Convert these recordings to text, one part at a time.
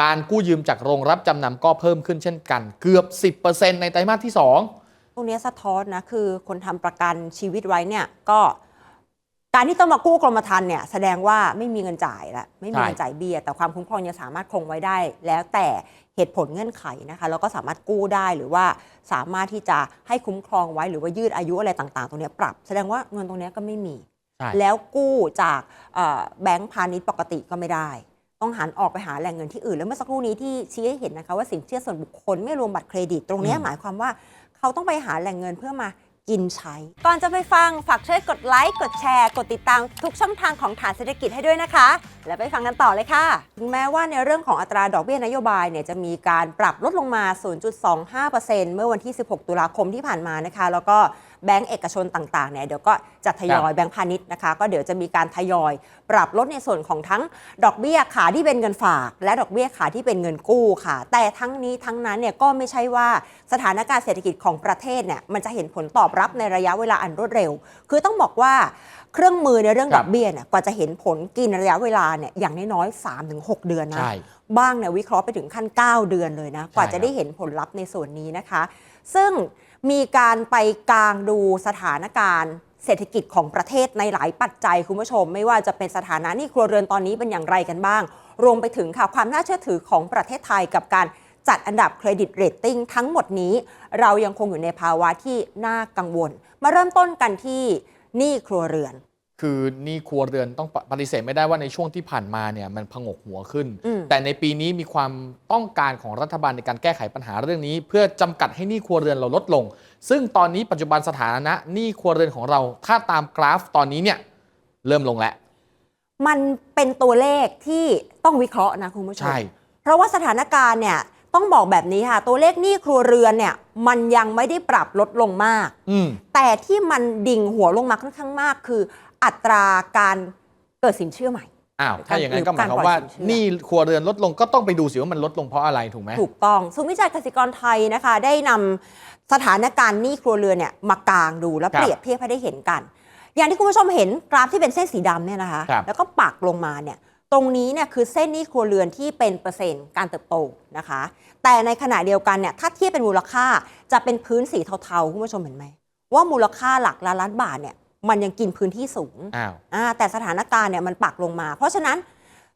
การกู้ยืมจากโรงรับจำนำก็เพิ่มขึ้นเช่นกัน เกือบ 10%ในไตรมาสที่ 2 ตรงเนี้ยสะท้อนนะ คือคนทำประกันชีวิตไว้เนี่ยก็การที่ต้องมากู้กรมธรรม์เนี่ยแสดงว่าไม่มีเงินจ่ายละไม่มีเงินใช่จ่ายเบี้ยแต่ความคุ้มครองยังสามารถคงไว้ได้ แล้วแต่เหตุผลเงื่อนไขนะคะแล้วก็สามารถกู้ได้หรือว่าสามารถที่จะให้คุ้มครองไว้หรือว่ายืดอายุอะไรต่างๆ ตรงเนี้ยปรับ แสดงว่าเงินตรงเนี้ยก็ไม่มีใช่แล้วกู้จากเอ่อแบงก์พาณิชย์ปกติก็ไม่ได้ ต้องหันออกไปหาแหล่งเงินที่อื่น แล้วเมื่อสักครู่นี้ที่ชี้ให้เห็นนะคะว่าสินเชื่อส่วนบุคคลไม่รวมบัตรเครดิต ตรงเนี้ยอืมหมายความว่าเขาต้องไปหาแหล่งเงินเพื่อมากินใช้ ก่อนจะไปฟัง ฝากช่วยกดไลค์กดแชร์ กดติดตามทุกช่องทางของฐานเศรษฐกิจให้ด้วยนะคะ แล้วไปฟังกันต่อเลยค่ะถึงแม้ว่าในเรื่องของอัตราดอกเบี้ยนโยบายเนี่ยจะมีการปรับลดลงมา 0.25%เมื่อวันที่ 16 ตุลาคมที่ผ่านมานะคะ แล้วก็ แบงก์เอกชนต่างๆเนี่ยเดี๋ยวก็จะทยอยแบงก์พาณิชย์นะคะ ก็เดี๋ยวจะมีการทยอย ปรับลดในส่วนของทั้งดอกเบี้ยขาที่เป็นเงินฝาก และดอกเบี้ยขาที่เป็นเงินกู้ค่ะ แต่ทั้งนี้ทั้งนั้นเนี่ยก็ไม่ใช่ว่าสถานการณ์เศรษฐกิจของประเทศเนี่ยมันจะเห็นผลตอบรับในระยะเวลาอันรวดเร็ว คือต้องบอกว่า เครื่องมือในเรื่องครัดบอกเบี้ยเนี่ยกว่าจะเห็นผลกินระยะเวลาเนี่ยอย่างน้อยๆ3-6เดือนนะใช่บ้างเนี่ยวิเคราะห์ไปถึงขั้น 9 เดือนเลยนะ กว่าใช่จะครับได้เห็นผลลัพธ์ในส่วนนี้นะคะ ซึ่งมีการไปกลางดูสถานการณ์เศรษฐกิจของประเทศในหลายปัจจัยคุณผู้ชม ไม่ว่าจะเป็นสถานะหนี้ครัวเรือนตอนนี้เป็นอย่างไรกันบ้าง รวมไปถึงค่ะความน่าเชื่อถือของประเทศไทยกับการจัดอันดับเครดิตเรตติ้งทั้งหมดนี้ เรายังคงอยู่ในภาวะที่น่ากังวล มาเริ่มต้นกันที่ หนี้ครัวเรือน คือหนี่ครัวเรือนต้องปฏิเสธไม่ได้ว่าในช่วงที่ผ่านมาเนี่ยมันพงกหัวขึ้น อืม แต่ในปีนี้มีความต้องการของรัฐบาลในการแก้ไขปัญหาเรื่องนี้ เพื่อจำกัดให้หนี้ครัวเรือนเราลดลง ซึ่งตอนนี้ปัจจุบันสถานะหนี้ครัวเรือนของเรา ถ้าตามกราฟตอนนี้เนี่ยเริ่มลงแล้วมันเป็นตัวเลขที่ต้องวิเคราะห์นะคุณผู้ชม ใช่ เพราะว่าสถานการณ์เนี่ย ต้องบอกแบบนี้ค่ะ ตัวเลขหนี้ครัวเรือนเนี่ยมันยังไม่ได้ปรับลดลงมาก อืม แต่ที่มันดิ่งหัวลงมาค่อนข้างมาก คือ อัตราการเกิดสินเชื่อใหม่ อ้าวหรือถ้าอย่างนั้นก็หมายความการปล่อยว่าสินเชื่อหนี้ครัวเรือนลดลงก็ต้องไปดูสิว่ามันลดลงเพราะอะไรถูกไหม ถูกต้องศูนย์วิจัยกสิกรไทยนะคะ ได้นำสถานการณ์หนี้ครัวเรือนเนี่ยมากางดูแล้วครับเปรียบเทียบให้ได้เห็นกัน อย่างที่คุณผู้ชมเห็นกราฟที่เป็นเส้นสีดำเนี่ยนะคะ ครับ แล้วก็ปักลงมาเนี่ย ตรงนี้เนี่ยคือเส้นหนี้ครัวเรือนที่เป็นเปอร์เซ็นต์การเติบโตนะคะ แต่ในขณะเดียวกันเนี่ยถ้าเทียบเป็นมูลค่าจะเป็นพื้นสีเทาๆคุณผู้ชมเห็นไหมว่ามูลค่าหลักล้านล้านบาทเนี่ยมันยังกินพื้นที่สูงอ้าวอ่าแต่สถานการณ์เนี่ยมันปักลงมา เพราะฉะนั้น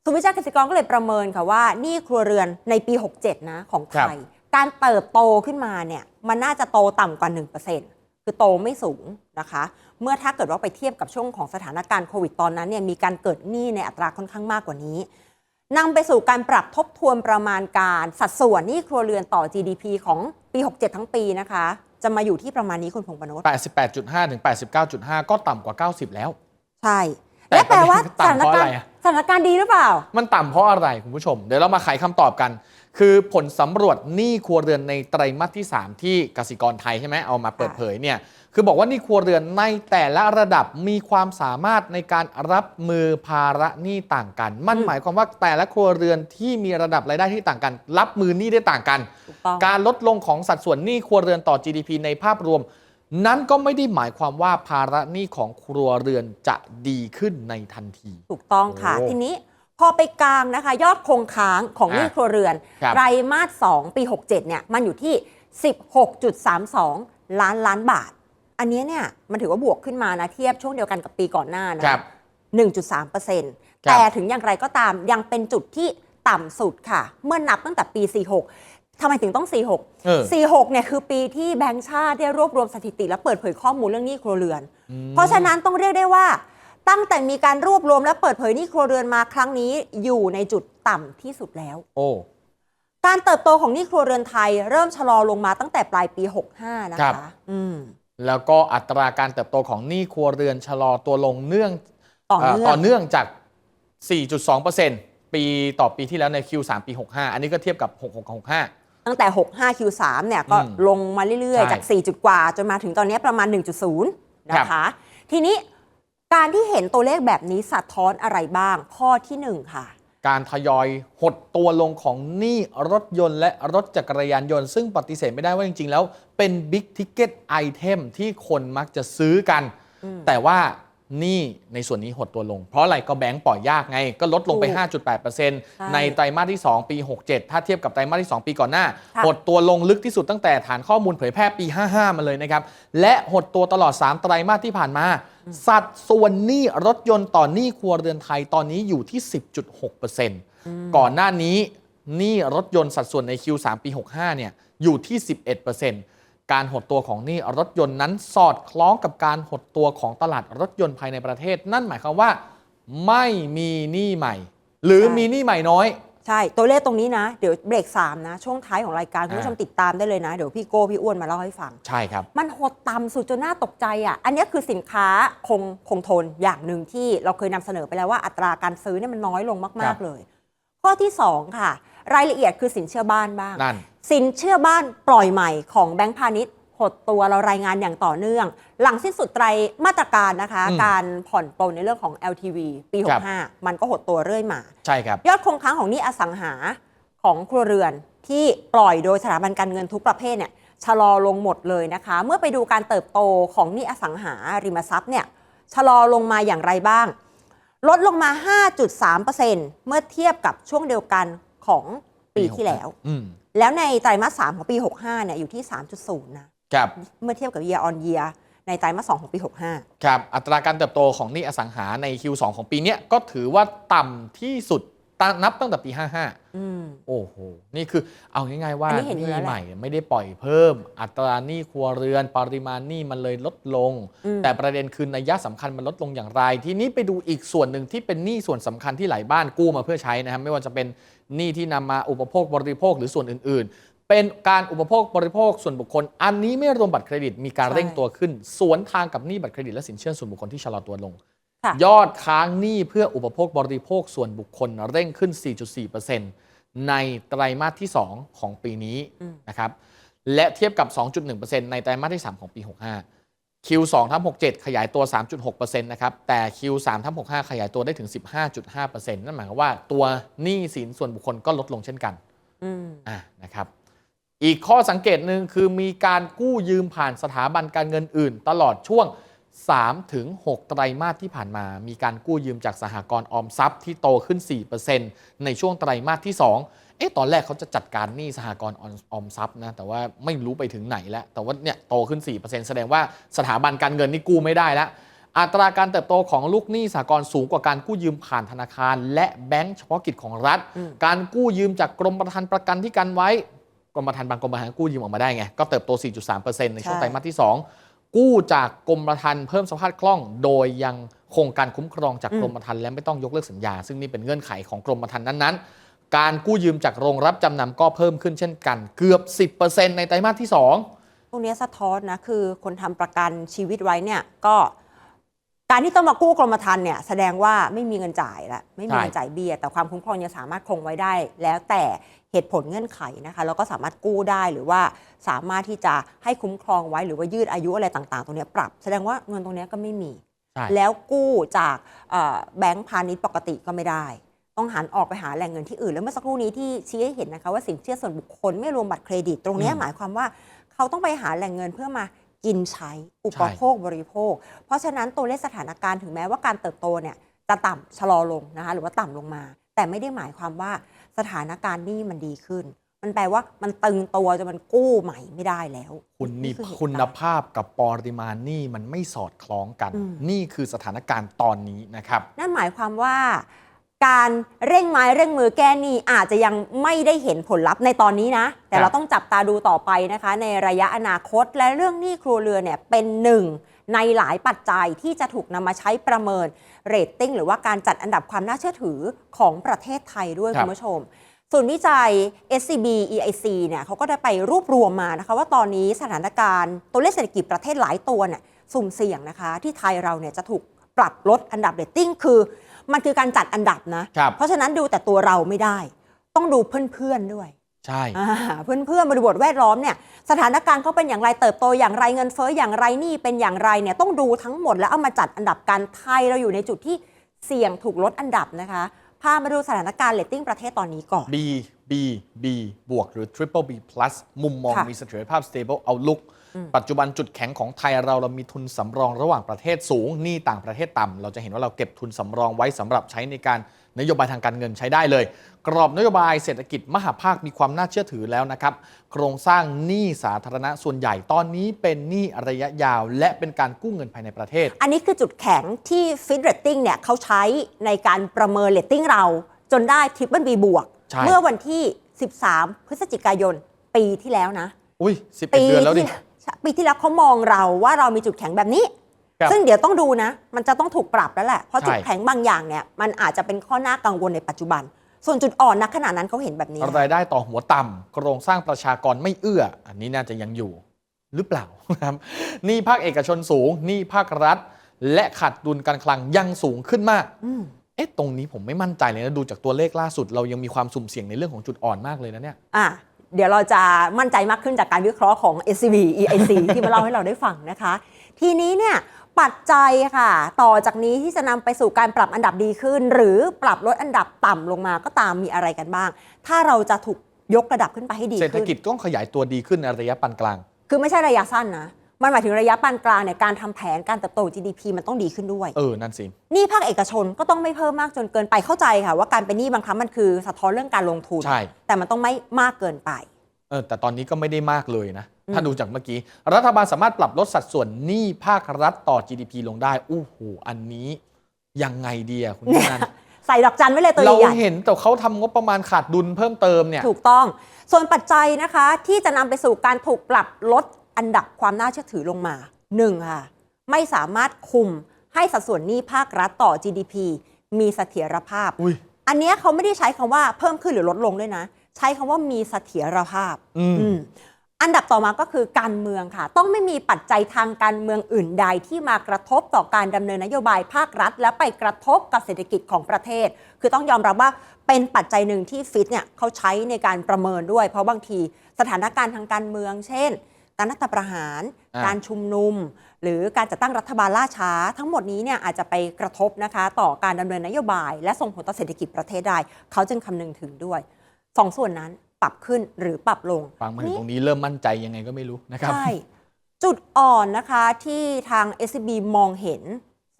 ศูนย์วิจัยเกษตรกรก็เลยประเมินค่ะว่าหนี่ครัวเรือนในปี 67 นะของไทย การเติบโตขึ้นมาเนี่ยมันน่าจะโตต่ำกว่า 1% คือโตไม่สูงนะคะ เมื่อถ้าเกิดว่าไปเทียบกับช่วงของสถานการณ์โควิดตอนนั้นเนี่ยมีการเกิดหนี้ในอัตราค่อนข้างมากกว่านี้นำไปสู่การปรับทบทวนประมาณการสัดส่วนหนี้ครัวเรือนต่อ GDP ของปี 67 ทั้งปีนะคะ จะมาอยู่ที่ประมาณนี้คุณพงษ์ปนพ88.5 ถึง 89.5 ก็ต่ำกว่า 90 แล้ว ใช่แต่และแปลว่าสต่ำถานเพราะการอะไรณ์อะสถานการณ์ดีหรือเปล่า มันต่ำเพราะอะไรคุณผู้ชม เดี๋ยวเรามาไขคำตอบกัน คือผลสำรวจหนี้ครัวเรือนในไตรมาสที่ 3 ที่กสิกรไทยใช่ไหมเอามาเปิดเผยเนี่ยคือบอกว่าหนี้ครัวเรือนในแต่ละระดับมีความสามารถในการรับมือภาระหนี้ต่างกัน มันอืมหมายความว่าแต่ละครัวเรือนที่มีระดับรายได้ที่ต่างกัน รับมือหนี้ได้ต่างกันถูกต้องการลดลงของสัดส่วนหนี้ครัวเรือนต่อ GDP ในภาพรวม นั้นก็ไม่ได้หมายความว่าภาระหนี้ของครัวเรือนจะดีขึ้นในทันที ถูกต้องค่ะโอ้ทีนี้ พอไปกลางนะคะ ยอดคงค้างของหนี้อะครัวเรือนครับไตรมาส 2 ปี 67 เนี่ย มันอยู่ที่ 16.32 ล้านล้านบาท อันนี้เนี่ย มันถือว่าบวกขึ้นมานะเทียบช่วงเดียวกันกับปีก่อนหน้านะครับ1.3%แต่ถึงอย่างไรก็ตามยังเป็นจุดที่ต่ำสุดค่ะ เมื่อนับตั้งแต่ปี 46ทำไมถึงต้อง 46เออ46 เนี่ยคือปีที่แบงก์ชาติได้รวบรวมสถิติ และเปิดเผยข้อมูลเรื่องหนี้ครัวเรือน เพราะฉะนั้นต้องเรียกได้ว่า ตั้งแต่มีการรวบรวมและเปิดเผยหนี้ครัวเรือนมาครั้งนี้อยู่ในจุดต่ำที่สุดแล้ว โอ้ การเติบโตของหนี้ครัวเรือนไทย เริ่มชะลอลงมาตั้งแต่ปลายปี 65 นะครัคะบ อืมแล้วก็อัตราการเติบโตของหนี้ครัวเรือนชะลอตัวลงเนื่องต่อเอ่อเนื่อง ต่อเนื่องจาก 4.2%ปีต่อปีที่แล้วใน Q3 ปี 65 อันนี้ก็เทียบกับ 66กับ65 ตั้งแต่ 65 Q3 เนี่ยก็อืมลงมาเรื่อย ใช่ๆ จาก 4 จุดกว่า จนมาถึงตอนนี้ประมาณ 1.0 นะคะทีนี้ การที่เห็นตัวเลขแบบนี้สะท้อนอะไรบ้าง ข้อที่ 1 ค่ะ การทยอยหดตัวลงของหนี้รถยนต์และรถจักรยานยนต์ ซึ่งปฏิเสธไม่ได้ว่าจริง ๆ แล้วเป็น Big Ticket Item ที่คนมักจะซื้อกันอืมแต่ว่า หนี้ในส่วนนี้หดตัวลง เพราะอะไรก็แบงก์ปล่อยยากไง ก็ลดลงไปถูก5.8%ในไตรมาสที่ 2 ปี 67 ถ้าเทียบกับไตรมาสที่ 2 ปีก่อนหน้าค่ะหดตัวลงลึกที่สุดตั้งแต่ฐานข้อมูลเผยแพร่ปี 55 มาเลยนะครับ และหดตัวตลอด 3 ไตรมาสที่ผ่านมา สัดส่วนหนี้รถยนต์ต่อหนี้ครัวเรือนไทยตอนนี้อยู่ที่ 10.6%ก่อนหน้านี้หนี้รถยนต์สัดส่วนใน Q3 ปี 65 เนี่ยอยู่ที่ 11% การหดตัวของหนี้รถยนต์นั้นสอดคล้องกับการหดตัวของตลาดรถยนต์ภายในประเทศ นั่นหมายความว่า ไม่มีหนี้ใหม่ หรือใช่มีหนี้ใหม่น้อย ใช่ ตัวเลขตรงนี้นะ เดี๋ยวเบรก3นะ ช่วงท้ายของรายการคุณผู้ชมอ่าติดตามได้เลยนะ เดี๋ยวพี่โก้พี่อ้วนมาเล่าให้ฟัง ใช่ครับ มันหดต่ำสุดจนน่าตกใจอะ อันนี้คือสินค้าคงคงทนอย่างหนึ่งที่เราเคยนำเสนอไปแล้วว่าอัตราการซื้อเนี่ยมันน้อยลงครัมากบๆเลย ข้อที่ 2 ค่ะ รายละเอียดคือสินเชื่อบ้านบ้างนั่น สินเชื่อบ้านปล่อยใหม่ของแบงก์พาณิชย์หดตัวเรารายงานอย่างต่อเนื่อง หลังสิ้นสุดไตรมาตรการนะคะอืมการผ่อนปลนในเรื่องของ LTV ปีครับ65 มันก็หดตัวเรื่อยมา ใช่ครับ ยอดคงค้างของหนี้อสังหาของครัวเรือนที่ปล่อยโดยสถาบันการเงินทุกประเภทเนี่ยชะลอลงหมดเลยนะคะ เมื่อไปดูการเติบโตของหนี้อสังหาริมทรัพย์เนี่ยชะลอลงมาอย่างไรบ้าง ลดลงมา 5.3%เมื่อเทียบกับช่วงเดียวกันของปีที่แล้วอืม แล้วในไตรมาส3ของปี 65เนี่ยอยู่ที่ 3.0 นะครับ เมื่อเทียบกับ year on year ในไตรมาส2ของปี 65 ครับ อัตราการเติบโตของหนี้อสังหาใน Q2 ของปีเนี้ยก็ถือว่าต่ำที่สุดตา นับตั้งแต่ปี 55 อืม โอ้โห นี่คือเอาง่ายๆว่าอันนี้เห็นอยู่แล้วแหละใหม่ไม่ได้ปล่อยเพิ่ม อัตราหนี้ครัวเรือน ปริมาณหนี้มันเลยลดลง อืม แต่ประเด็นคือนัยยะสำคัญมันลดลงอย่างไร ทีนี้ไปดูอีกส่วนหนึ่งที่เป็นหนี้ส่วนสำคัญที่หลายบ้านกู้มาเพื่อใช้นะครับไม่ว่าจะเป็นหนี้ที่นำมาอุปโภคบริโภคหรือส่วนอื่น ๆ เป็นการอุปโภคบริโภคส่วนบุคคล อันนี้ไม่รวมบัตรเครดิตมีการใช่เร่งตัวขึ้น สวนทางกับหนี้บัตรเครดิตและสินเชื่อส่วนบุคคลที่ชะลอตัวลงค่ะ ยอดค้างหนี้เพื่ออุปโภคบริโภคส่วนบุคคลเร่งขึ้น 4.4%ในไตรมาสที่ 2 ของปีนี้อืมนะครับ และเทียบกับ 2.1%ในไตรมาสที่ 3 ของปี 65 Q2 ทับ67 ขยายตัว 3.6%นะครับ แต่ Q3 ทับ65 ขยายตัวได้ถึง 15.5%นั่นหมายความว่าตัวหนี้สินส่วนบุคคลก็ลดลงเช่นกันอืมอะนะครับอีกข้อสังเกตหนึ่งคือมีการกู้ยืมผ่านสถาบันการเงินอื่น ตลอดช่วง 3ถึง6ไตรมาสที่ผ่านมา มีการกู้ยืมจากสหกรณ์ออมทรัพย์ที่โตขึ้น 4%ในช่วงไตรมาสที่ 2 เอ๊ะตอนแรกเขาจะจัดการหนี้สหกรณ์ออมออมทรัพย์นะ แต่ว่าไม่รู้ไปถึงไหนแล้ว แต่ว่าเนี่ยโตขึ้น 4%แสดงว่าสถาบันการเงินนี่กู้ไม่ได้แล้วอัตราการเติบโตของลูกหนี้สหกรณ์สูงกว่าการกู้ยืมผ่านธนาคาร และแบงก์เฉพาะกิจของรัฐอืมการกู้ยืมจากกรมธรรม์ประกันที่กันไว้ กรมธรรม์บางกรมธรรม์กู้ยืมออกมาได้ไง ก็เติบโต 4.3%ในช่วงใช่ไตรมาสที่ 2 กู้จากกรมธรรม์เพิ่มสภาพคล่อง โดยยังคงการคุ้มครองจากกรมธรรม์และไม่ต้องยกเลิกสัญญา ซึ่งนี่เป็นเงื่อนไขของกรมธรรม์นั้นๆ การกู้ยืมจากโรงรับจำนำก็เพิ่มขึ้นเช่นกันเกือบ 10%ในไตรมาสที่ 2 ตรงเนี้ยสะท้อนนะ คือคนทำประกันชีวิตไว้เนี่ยก็ การที่ต้องมากู้กรมธรรม์เนี่ยแสดงว่าไม่มีเงินจ่ายละไม่มีเงินใช่จ่ายเบี้ย แต่ความคุ้มครองยังสามารถคงไว้ได้ แล้วแต่เหตุผลเงื่อนไขนะคะแล้วก็สามารถกู้ได้หรือว่าสามารถที่จะให้คุ้มครองไว้หรือว่ายืดอายุอะไรต่าง ๆ ตรงเนี้ยปรับ แสดงว่าเงินตรงเนี้ยก็ไม่มีใช่แล้วกู้จากเอ่อแบงก์พาณิชย์ปกติก็ไม่ได้ ต้องหันออกไปหาแหล่งเงินที่อื่น แล้วเมื่อสักครู่นี้ที่ชี้ให้เห็นนะคะว่าสินเชื่อส่วนบุคคลไม่รวมบัตรเครดิต ตรงเนี้ยอืมหมายความว่าเขาต้องไปหาแหล่งเงินเพื่อมา กินใช้อุปโภคบริโภค เพราะฉะนั้นตัวเลขสถานการณ์ถึงแม้ว่าการเติบโตเนี่ยจะต่ำชะลอลงนะคะหรือว่าต่ำลงมา แต่ไม่ได้หมายความว่าสถานการณ์หนี้มันดีขึ้น มันแปลว่ามันตึงตัวจนมันกู้ใหม่ไม่ได้แล้ว คุณนี่อเหตุคุณการณ์ภาพกับปริมาณหนี้มันไม่สอดคล้องกันอืมนี่คือสถานการณ์ตอนนี้นะครับ นั่นหมายความว่า การเร่งไม้เร่งมือแก้หนี้อาจจะยังไม่ได้เห็นผลลัพธ์ในตอนนี้นะ แต่ครับเราต้องจับตาดูต่อไปนะคะ ในระยะอนาคตและเรื่องหนี้ครัวเรือนเนี่ยเป็นหนึ่งในหลายปัจจัยที่จะถูกนำมาใช้ประเมินเรตติ้งหรือว่าการจัดอันดับความน่าเชื่อถือของประเทศไทยด้วยครับคุณผู้ชมส่วนวิจัย SCB EIC เนี่ยเขาก็ได้ไปรวบรวมมานะคะ ว่าตอนนี้สถานการณ์ตัวเลขเศรษฐกิจประเทศหลายตัวเนี่ยสุ่มเสี่ยงนะคะ ที่ไทยเราเนี่ยจะถูกปรับลดอันดับเรตติ้งคือ มันคือการจัดอันดับนะ ครับ เพราะฉะนั้นดูแต่ตัวเราไม่ได้ ต้องดูเพื่อนๆด้วยใช่ อ่าเพื่อนๆบริบทแวดล้อมเนี่ยสถานการณ์เขาเป็นอย่างไรเติบโตอย่างไรเงินเฟ้ออย่างไรหนี่เป็นอย่างไรเนี่ยต้องดูทั้งหมดแล้วเอามาจัดอันดับกันไทยเราอยู่ในจุดที่เสี่ยงถูกลดอันดับนะคะพามาดูสถานการณ์เลตติ้งประเทศตอนนี้ก่อน B B B บวกหรือ Triple B plus มุมมองค่ะ มีเสถียรภาพ stable outlook ปัจจุบันจุดแข็งของไทยเราเรามีทุนสำรองระหว่างประเทศสูงหนี้ต่างประเทศต่ำเราจะเห็นว่าเราเก็บทุนสำรองไว้สำหรับใช้ในการนโยบายทางการเงินใช้ได้เลย กรอบนโยบายเศรษฐกิจมหาภาคมีความน่าเชื่อถือแล้วนะครับ โครงสร้างหนี้สาธารณะส่วนใหญ่ตอนนี้เป็นหนี้ระยะยาว และเป็นการกู้เงินภายในประเทศ อันนี้คือจุดแข็งที่ Fit Rating เนี่ยเขาใช้ในการประเมินเลตติ้งเรา จนได้ Triple B บวกใช่เมื่อวันที่ 13 พฤศจิกายน ปีที่แล้วนะ อุ้ย11เดือนแล้วดิที่ ปีที่แล้วเขามองเราว่าเรามีจุดแข็งแบบนี้ ครับซึ่งเดี๋ยวต้องดูนะ มันจะต้องถูกปรับแล้วแหละ เพราะใช่จุดแข็งบางอย่างเนี่ยมันอาจจะเป็นข้อหน้ากังวลในปัจจุบัน ส่วนจุดอ่อนณขณะนั้นเขาเห็นแบบนี้ รายได้ต่อหัวต่ำโครงสร้างประชากรไม่เอื้อ อันนี้น่าจะยังอยู่ หรือเปล่า นะครับหนี่ภาคเอกชนสูงหนี่ภาครัฐ และขาดดุลการคลังยังสูงขึ้นมาก อืมเอ๊ะตรงนี้ผมไม่มั่นใจเลยนะ ดูจากตัวเลขล่าสุด เรายังมีความสุ่มเสี่ยงในเรื่องของจุดอ่อนมากเลยนะเนี่ย อะ เดี๋ยวเราจะมั่นใจมากขึ้นจากการวิเคราะห์ของ SCB EIC ที่มาเล่าให้เราได้ฟังนะคะ ทีนี้เนี่ยปัจจัยค่ะ ต่อจากนี้ที่จะนำไปสู่การปรับอันดับดีขึ้น หรือปรับลดอันดับต่ำลงมาก็ตามมีอะไรกันบ้าง ถ้าเราจะถูกยกระดับขึ้นไปให้ดีเศรษฐขึ้นกิจต้องขยายตัวดีขึ้นในระยะปานกลาง คือไม่ใช่ระยะสั้นนะ มันหมายถึงระยะปานกลางเนี่ยการทำแผนการเติบโต GDP มันต้องดีขึ้นด้วยเออนั่นสิหนี้ภาคเอกชนก็ต้องไม่เพิ่มมากจนเกินไปเข้าใจค่ะ ว่าการเป็นหนี้บางครั้งมันคือสะท้อนเรื่องการลงทุน ใช่ แต่มันต้องไม่มากเกินไปเออแต่ตอนนี้ก็ไม่ได้มากเลยนะอืมถ้าดูจากเมื่อกี้ รัฐบาลสามารถปรับลดสัดส่วนหนี้ภาครัฐต่อ GDP ลงได้อู้หูอันนี้ยังไงดีอะคุณเนี่ยนันใส่ดอกจันไว้เลยตัวเราใหญ่เห็นแต่เขาทำงบประมาณขาดดุลเพิ่มเติมเนี่ยถูกต้อง ส่วนปัจจัยนะคะที่จะนำไปสู่การถูกปรับลด อันดับความน่าเชื่อถือลงมาหนึ่งค่ะ ไม่สามารถคุมให้สัดส่วนหนี้ภาครัฐต่อ GDP มีเสถียรภาพ อุ้ยอันเนี้ยเขาไม่ได้ใช้คำว่าเพิ่มขึ้นหรือลดลงด้วยนะ ใช้คำว่ามีเสถียรภาพ อืม อืมอันดับต่อมาก็คือการเมืองค่ะ ต้องไม่มีปัจจัยทางการเมืองอื่นใดที่มากระทบต่อการดำเนินนโยบายภาครัฐ และไปกระทบกับเศรษฐกิจของประเทศ คือต้องยอมรับว่าเป็นปัจจัยหนึ่งที่ฟิตเนี่ยเขาใช้ในการประเมินด้วย เพราะบางทีสถานการณ์ทางการเมือง เช่น การรัฐประหาร อ่า การชุมนุม หรือการจัดตั้งรัฐบาลล่าช้า ทั้งหมดนี้เนี่ยอาจจะไปกระทบนะคะ ต่อการดำเนินนโยบาย และส่งผลต่อเศรษฐกิจประเทศได้ เขาจึงคำนึงถึงด้วยสองส่วนนั้นปรับขึ้นหรือปรับลง ฟังมาถึงตรงนี้เริ่มมั่นใจยังไงก็ไม่รู้นะครับ ใช่ จุดอ่อนนะคะที่ทาง SCB มองเห็น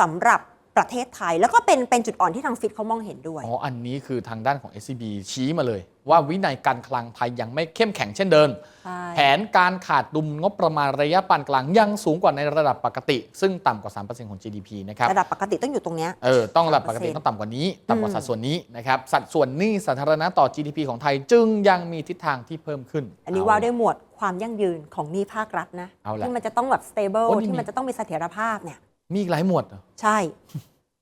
สำหรับ ประเทศไทย แล้วก็เป็นเป็นจุดอ่อนที่ทางฟิตเขามองเห็นด้วย อ๋อ อันนี้คือทางด้านของ SCB ชี้มาเลย ว่าวินัยการคลังไทยยังไม่เข้มแข็งเช่นเดิมใช่แผนการขาดดุลงบประมาณระยะปานกลางยังสูงกว่าในระดับปกติ ซึ่งต่ำกว่า 3%ของ GDP นะครับระดับปกติต้องอยู่ตรงเนี้ยเออต้องระดับปกติ3%ต้องต่ำกว่านี้ต่ำกว่าอืมสัดส่วนนี้นะครับสัดส่วนหนี้สาธารณะต่อ GDP ของไทยจึงยังมีทิศทางที่เพิ่มขึ้น อันนี้เว่าด้วยหมวดความยั่งยืนของหนี้ภาครัฐนะเอาล่ะที่มันจะต้องแบบ stable โอ้นี่มีที่มันจะต้องมีเสถียรภาพเนี่ย มีอีกหลายหมวดเหรอใช่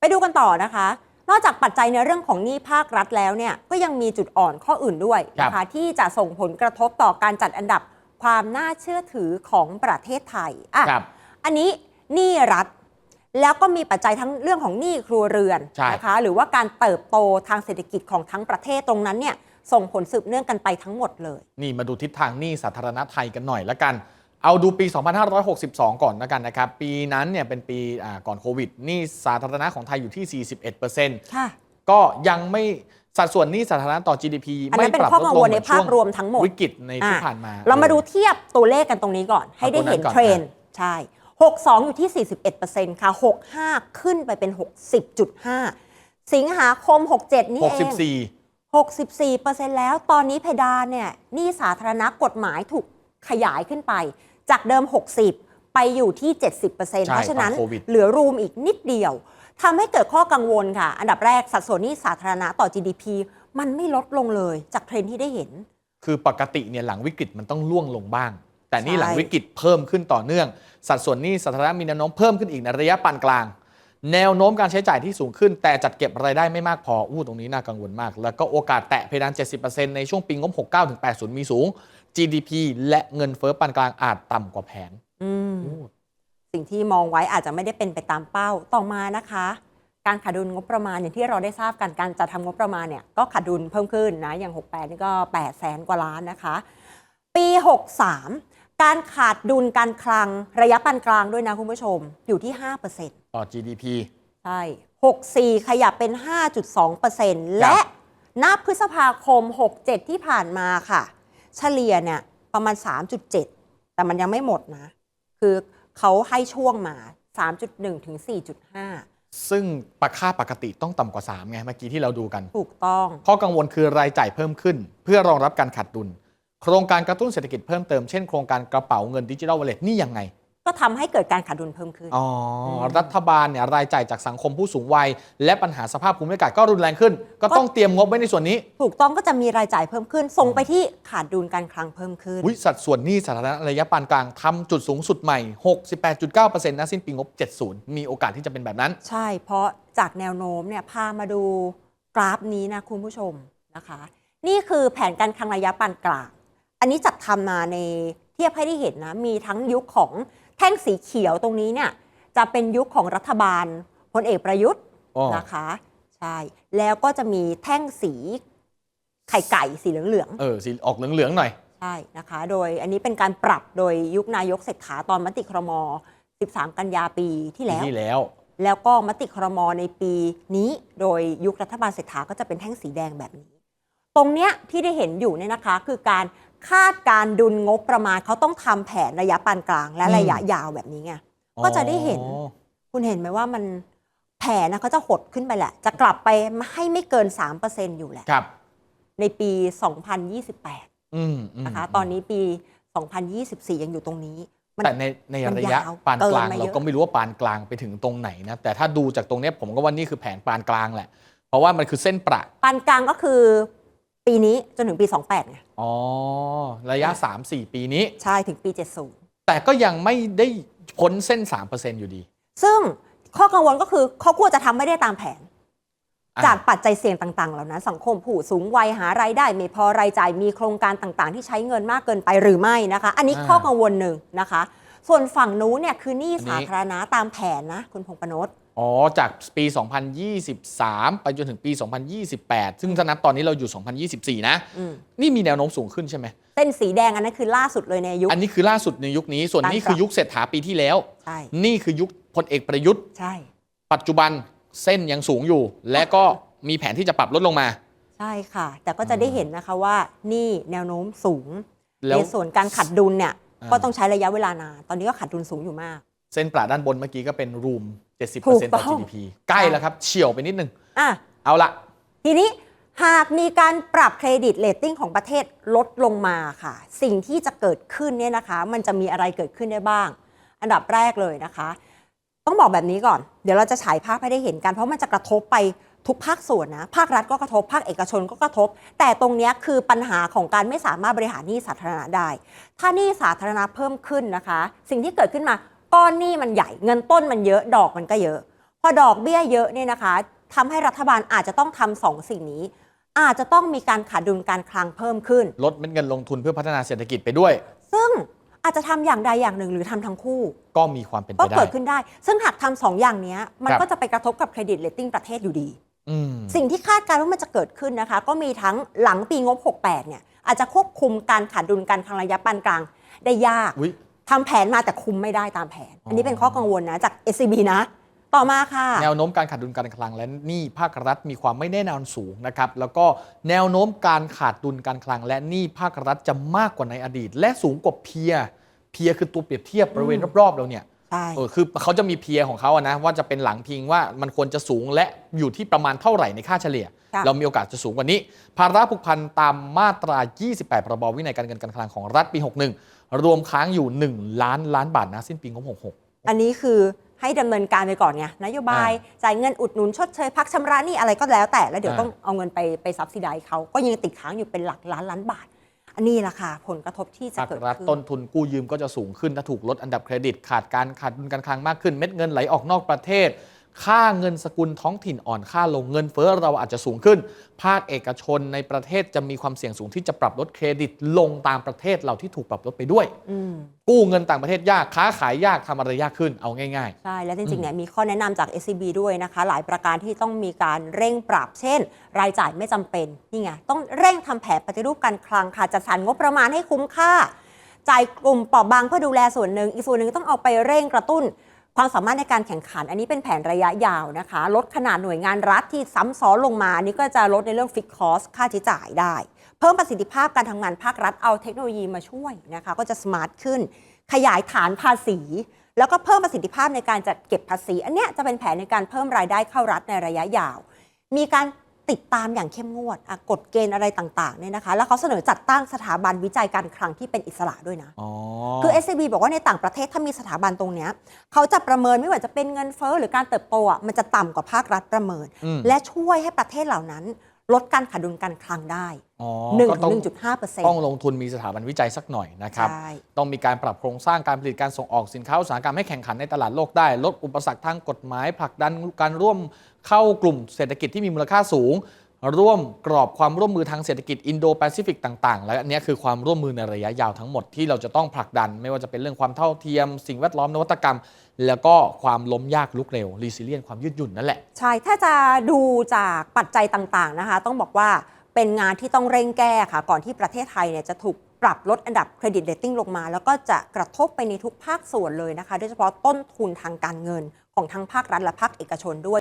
ไปดูกันต่อนะคะ นอกจากปัจจัยในเรื่องของหนี้ภาครัฐแล้วเนี่ยก็ยังมีจุดอ่อนข้ออื่นด้วยนะครัคะบที่จะส่งผลกระทบต่อการจัดอันดับความน่าเชื่อถือของประเทศไทยอะครับ อันนี้หนี้รัฐ แล้วก็มีปัจจัยทั้งเรื่องของหนี้ครัวเรือนใช่ นะคะ หรือว่าการเติบโตทางเศรษฐกิจของทั้งประเทศตรงนั้นเนี่ยส่งผลสืบเนื่องกันไปทั้งหมดเลย นี่มาดูทิศทางหนี้สาธารณะไทยกันหน่อยละกัน เอาดูปี 2562 ก่อนละกันนะครับ ปีนั้นเนี่ยเป็นปีอ่าก่อนโควิดหนี้สาธารณะของไทยอยู่ที่ 41%ค่ะก็ยังไม่สัดส่วนหนี้สาธารณะต่อ GDP อันไม่นั้นเป็นปรับข้อลดกังลงวลเหในมือนภาช่พวงรวมทั้งหมดวิกฤตในที่อะผ่านมา เรามาดูออเทียบตัวเลขกันตรงนี้ก่อน ให้ได้เห็นเอาตัวนั้นก่อนเทรนด์ใช่ 62 อยู่ที่ 41%ค่ะ 65 ขึ้นไปเป็น 60.5 สิงหาคม 67 นี่เอง64 64%แล้วตอนนี้เพดานเนี่ยหนี้สาธารณะกฎหมายถูกขยายขึ้นไป จากเดิม 60 ไปอยู่ที่ 70%เพราะฉะนั้นตอนโควิดเหลือรูมอีกนิดเดียวทำให้เกิดข้อกังวลค่ะ อันดับแรกสัดส่วนหนี้สาธารณะต่อ GDP มันไม่ลดลงเลยจากเทรนด์ที่ได้เห็น คือปกติเนี่ยหลังวิกฤตมันต้องล่วงลงบ้าง แต่นี่ใช่หลังวิกฤตเพิ่มขึ้นต่อเนื่อง สัดส่วนหนี้สาธารณะมีแนวโน้มเพิ่มขึ้นอีกในระยะปานกลาง แนวโน้มการใช้จ่ายที่สูงขึ้น แต่จัดเก็บรายได้ไม่มากพออู้ตรงนี้น่ากังวลมาก แล้วก็โอกาสแตะเพดาน 70%ในช่วงปีงบ 69ถึง80 มีสูง GDP และเงินเฟ้อปานกลางอาจต่ำกว่าแผนอืมอู้สิ่งที่มองไว้อาจจะไม่ได้เป็นไปตามเป้าต่อมานะคะ การขาดดุลงบประมาณอย่างที่เราได้ทราบกันการจัดทำงบประมาณเนี่ยก็ขาดดุลเพิ่มขึ้นนะอย่าง 68 นี่ก็8แสนกว่าล้านนะคะ ปี 63 การขาดดุลการคลังระยะปานกลางด้วยนะคุณผู้ชมอยู่ที่ 5%ต่อ GDP ใช่ 64 ขยับเป็น 5.2%และนับพฤษภาคม 67 ที่ผ่านมาค่ะ เฉลี่ยเนี่ยประมาณ 3.7 แต่มันยังไม่หมดนะ คือเขาให้ช่วงมา 3.1 ถึง 4.5 ซึ่งปกค่าปกติต้องต่ำกว่า 3 ไง เมื่อกี้ที่เราดูกัน ถูกต้อง ข้อกังวลคือรายจ่ายเพิ่มขึ้น เพื่อรองรับการขาดดุล โครงการกระตุ้นเศรษฐกิจเพิ่มเติม เช่นโครงการกระเป๋าเงินดิจิทัลวอลเล็ตนี่ยังไง ก็ทำให้เกิดการขาดดุลเพิ่มขึ้น อ๋ออรัฐบาลเนี่ยรายจ่ายจากสังคมผู้สูงวัย และปัญหาสภาพภูมิอากาศก็รุนแรงขึ้น ก็ต้องเตรียมงบไว้ในส่วนนี้ ถูกต้องก็จะมีรายจ่ายเพิ่มขึ้น ส่งไปที่ขาดดุลการคลังเพิ่มขึ้นวิสัดส่วนหนี้สาธารณะระยะปานกลางทำจุดสูงสุดใหม่ 68.9%นะสิ้นปีงบ 70 มีโอกาสที่จะเป็นแบบนั้น ใช่ เพราะจากแนวโน้มเนี่ยพามาดูกราฟนี้นะคุณผู้ชมนะคะ นี่คือแผนการคลังระยะปานกลาง อันนี้จัดทำมาในเทียบให้ได้เห็นนะมีทั้งยุคของ แท่งสีเขียวตรงนี้เนี่ยจะเป็นยุคของรัฐบาลพลเอกประยุทธ์อ๋อ นะคะใช่แล้วก็จะมีแท่งสีไข่ไก่สีเหลืองๆเออสีออกเหลืองๆหน่อยใช่นะคะ โดยอันนี้เป็นการปรับโดยยุคนายกเศรษฐาตอนมติครม 13 กันยาปีที่ปีแล้ว ที่แล้ว แล้วก็มติครมในปีนี้โดยยุครัฐบาลเศรษฐาก็จะเป็นแท่งสีแดงแบบนี้ ตรงเนี้ยที่ได้เห็นอยู่เนี่ยนะคะ คือการ คาดการดุลงบประมาณเขาต้องทำแผนระยะปานกลางและอืมระยะยาวแบบนี้ไง ก็จะได้เห็น อ๋อคุณเห็นไหมว่ามันแผนนะเขาจะหดขึ้นไปแหละ จะกลับไปให้ไม่เกิน 3%อยู่แหละ ครับ ในปี 2028 อืมมนะคะ ตอนนี้ปี 2024 ยังอยู่ตรงนี้ มัน แต่ในในมันระยะยาวปานกลางเกินมาเยอะ เราก็ไม่รู้ว่าปานกลางไปถึงตรงไหนนะ แต่ถ้าดูจากตรงเนี้ยผมก็ว่านี่คือแผนปานกลางแหละ เพราะว่ามันคือเส้นประ ปานกลางก็คือ ปีนี้จนถึงปี 28ไงอ๋อ ระยะ 3-4 ปีนี้ ใช่ถึงปี70แต่ก็ยังไม่ได้พ้นเส้น 3%อยู่ดีซึ่งข้อกังวลก็คือเขาควรจะทำไม่ได้ตามแผน อะจากปัจจัยเสี่ยงต่าง ๆ เหล่านั้น สังคมผู้สูงวัยหารายได้ ไม่พอรายจ่ายมีโครงการต่างๆ ที่ใช้เงินมากเกินไปหรือไม่นะคะ อันนี้ข้อกังวลหนึ่งนะคะ ส่วนฝั่งนู้นเนี่ยคือหนี้สาธารณะตามแผนนะคุณพงษ์ปนด อ๋อ จากปี 2023 ไปจนถึงปี 2028 ซึ่งถ้านับตอนนี้เราอยู่ 2024 นะ อืมนี่มีแนวโน้มสูงขึ้นใช่ไหม เส้นสีแดงอันนั้นคือล่าสุดเลยในยุค อันนี้คือล่าสุดในยุคนี้ ส่วนนี้ปานกลางคือยุคเศรษฐาปีที่แล้ว ใช่ นี่คือยุคพลเอกประยุทธ์ ใช่ ปัจจุบันเส้นยังสูงอยู่ และก็มีแผนที่จะปรับลดลงมา ใช่ค่ะ แต่ก็จะได้เห็นนะคะว่านี่แนวโน้มสูง แล้ในวส่วนการขัดดุลเนี่ย อ่า ก็ต้องใช้ระยะเวลานาน ตอนนี้ก็ขัดดุลสูงอยู่มาก เส้นประด้านบนเมื่อกี้ก็เป็นรูมถูก70%ต้ต่ออง GDP ใกล้แล้วครับ เฉียวไปนิดนึงอะเอาละทีนี้หากมีการปรับเครดิตเลตติ้งของประเทศลดลงมาค่ะ สิ่งที่จะเกิดขึ้นเนี่ยนะคะ มันจะมีอะไรเกิดขึ้นได้บ้าง อันดับแรกเลยนะคะ ต้องบอกแบบนี้ก่อน เดี๋ยวเราจะฉายภาพให้ได้เห็นกัน เพราะมันจะกระทบไปทุกภาคส่วนนะ ภาครัฐก็กระทบ ภาคเอกชนก็กระทบ แต่ตรงเนี้ยคือปัญหาของการไม่สามารถบริหารหนี้สาธารณะได้ ถ้าหนี้สาธารณะเพิ่มขึ้นนะคะ สิ่งที่เกิดขึ้นมา ก้อนหนี้มันใหญ่เงินต้นมันเยอะดอกมันก็เยอะ พอดอกเบี้ยเยอะเนี่ยนะคะทำให้รัฐบาลอาจจะต้องทำสองสิ่งนี้ อาจจะต้องมีการขาดดุลการคลังเพิ่มขึ้น ลดเม็ดเงินลงทุนเพื่อพัฒนาเศรษฐกิจไปด้วย ซึ่งอาจจะทำอย่างใดอย่างหนึ่งหรือทำทั้งคู่ ก็มีความเป็นไปก็ได้ เกิดขึ้นได้ ซึ่งหากทำสองอย่างเนี้ยมันครับ ก็จะไปกระทบกับเครดิตเลตติ้งประเทศอยู่ดี อืม สิ่งที่คาดการณ์ว่ามันจะเกิดขึ้นนะคะ ก็มีทั้งหลังปีงบ 68 เนี่ย อาจจะควบคุมการขาดดุลการคลังระยะปานกลางได้ยาก อุ๊ย ทำแผนมาแต่คุมไม่ได้ตามแผน อันนี้เป็นข้อกังวลนะจาก SCB นะ ต่อมาค่ะ แนวโน้มการขาดดุลการคลังและหนี้ภาครัฐมีความไม่แน่นอนสูงนะครับ แล้วก็แนวโน้มการขาดดุลการคลัง และหนี้ภาครัฐจะมากกว่าในอดีต และสูงกว่าเพียร์เพียร์คือตัวเปรียบเทียบบริเวณรอบๆเราเนี่ยใช่เออคือเขาจะมีเพียร์ของเขาอะนะว่าจะเป็นหลังพิงว่ามันควรจะสูงและอยู่ที่ประมาณเท่าไหร่ในค่าเฉลี่ยค่ะเรามีโอกาสจะสูงกว่านี้ ภาระผูกพันตามมาตรา 28พรบวินัยการเงินการคลังของรัฐปี 61 รวมค้างอยู่ 1 ล้านล้านบาทนะสิ้นปีงบ66 อันนี้คือให้ดำเนินการไปก่อนไงนโยบายจ่ายเงินอุดหนุนชดเชยพักชำระหนี่อะไรก็แล้วแต่แล้วเดี๋ยวอ่าต้องเอาเงินไปไปซับซิไดเขาก็ยังติดค้างอยู่เป็นหลักล้านล้านบาท อันนี้แหละค่ะผลกระทบที่จะภาคเกิดรัฐขึ้นต้นทุนกู้ยืมก็จะสูงขึ้นถ้าถูกลดอันดับเครดิต ขาดการขาดดุลการคลังมากขึ้นเม็ดเงินไหลออกนอกประเทศ ค่าเงินสกุลท้องถิ่นอ่อนค่าลงเงินเฟ้อเราอาจจะสูงขึ้น ภาคเอกชนในประเทศจะมีความเสี่ยงสูงที่จะปรับลดเครดิตลงตามประเทศเราที่ถูกปรับลดไปด้วยอืมกู้เงินต่างประเทศยากค้าขายยากทำอะไรยากขึ้นเอาง่ายใช่ และจริงๆเนี่ยมีข้อแนะนำจาก SCB ด้วยนะคะ หลายประการที่ต้องมีการเร่งปรับ เช่น รายจ่ายไม่จำเป็นนี่ไงต้องเร่งทำแผนปฏิรูปการคลังค่ะจัดสรรงบประมาณให้คุ้มค่าจ่ายกลุ่มเปราะบางเพื่อดูแลส่วนหนึ่ง อีกส่วนหนึ่งต้องเอาไปเร่งกระตุ้น ความสามารถในการแข่งขัน อันนี้เป็นแผนระยะยาวนะคะ ลดขนาดหน่วยงานรัฐที่ซ้ำซ้อนลงมาน,นี่ก็จะลดในเรื่องฟิกคอสค่าใช้จ่ายได้ เพิ่มประสิทธิภาพการทำงานภาครัฐเอาเทคโนโลยีมาช่วยนะคะ ก็จะสมาร์ทขึ้น ขยายฐานภาษี แล้วก็เพิ่มประสิทธิภาพในการจัดเก็บภาษี อันเนี้ยจะเป็นแผนในการเพิ่มรายได้เข้ารัฐในระยะยาว มีการ ติดตามอย่างเข้มงวดอะกฎเกณฑ์อะไรต่างๆเนี่ยนะคะ แล้วเขาเสนอจัดตั้งสถาบันวิจัยการคลังที่เป็นอิสระด้วยนะอ๋อคือ SCB บอกว่าในต่างประเทศถ้ามีสถาบันตรงเนี้ยเขาจะประเมินไม่ว่าจะเป็นเงินเฟ้อหรือการเติบโตอะมันจะต่ำกว่าภาครัฐประเมินอืมและช่วยให้ประเทศเหล่านั้น ลดการขาดดุลการคลังได้อ๋อ1ก็ถึต้องง1.5เปอร์เซ็นต์ต้องลงทุนมีสถาบันวิจัยสักหน่อยนะครับใช่ต้องมีการปรับโครงสร้างการผลิตการส่งออกสินค้าอุตสาหกรรมให้แข่งขันในตลาดโลกได้ ลดอุปสรรคทางกฎหมายผลักดันการร่วมเข้ากลุ่มเศรษฐกิจที่มีมูลค่าสูง ร่วมกรอบความร่วมมือทางเศรษฐกิจอินโดแปซิฟิกต่างๆ และอันนี้คือความร่วมมือในระยะยาวทั้งหมดที่เราจะต้องผลักดัน ไม่ว่าจะเป็นเรื่องความเท่าเทียม สิ่งแวดล้อมนวัตกรรม แล้วก็ความล้มยากลุกเร็วรีซิเลียนความยืดหยุ่นนั่นแหละ ใช่ ถ้าจะดูจากปัจจัยต่างๆนะคะ ต้องบอกว่าเป็นงานที่ต้องเร่งแก้ค่ะ ก่อนที่ประเทศไทยเนี่ยจะถูกปรับลดอันดับเครดิตเรตติ้งลงมา แล้วก็จะกระทบไปในทุกภาคส่วนเลยนะคะ โดยเฉพาะต้นทุนทางการเงินของทั้งภาครัฐและภาคเอกชนด้วย